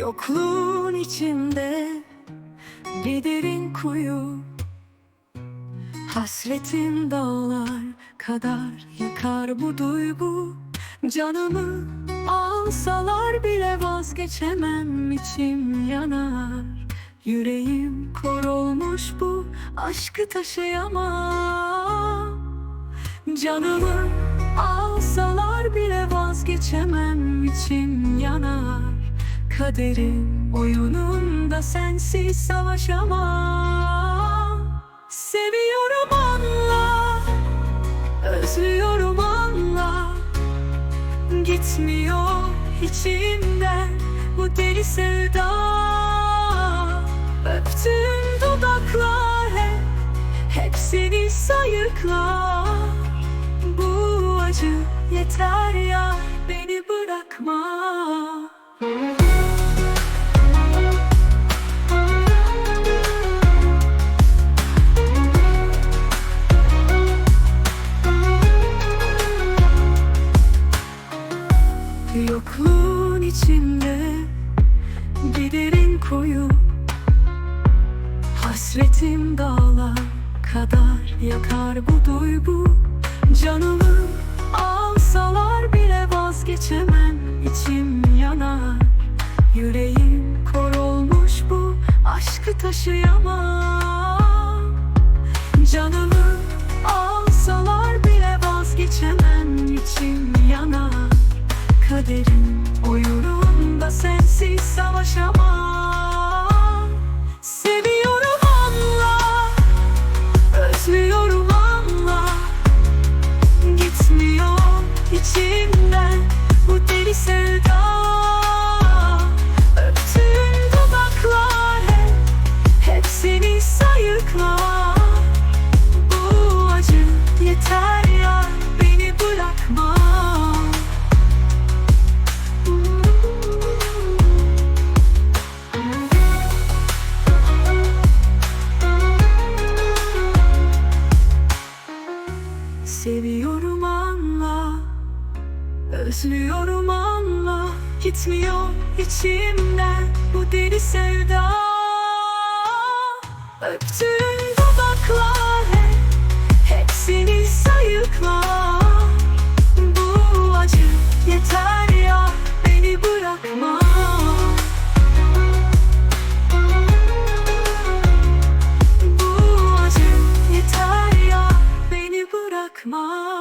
Yokluğun içinde bir derin kuyu. Hasretin dağlar kadar yakar bu duygu. Canımı alsalar bile vazgeçemem içim yanar. Yüreğim kor olmuş bu aşkı taşıyamam. Canımı alsalar bile vazgeçemem içim yanar Kaderin oyununda sensiz savaşamam. Seviyorum anla Özlüyorum anla. Gitmiyor içimden bu deli sevda. Öptüğün dudaklar hep Hep seni sayıklar. Bu acı yeter Yokluğun içinde bir derin kuyu Hasretim dağlar kadar yakar bu duygu. Canımı alsalar bile vazgeçemem içim yanar. Yüreğim kor olmuş bu aşkı taşıyamam. Canımı alsalar bile vazgeçemem içim yanar. Kaderin sensiz savaşamam. Seviyorum anla Özlüyorum anla. Gitmiyor içimden bu deli Seviyorum anla Özlüyorum anla. Gitmiyor içimden bu deli sevda. Öptüğün dudaklar hep Hep seni sayıklar Bu acı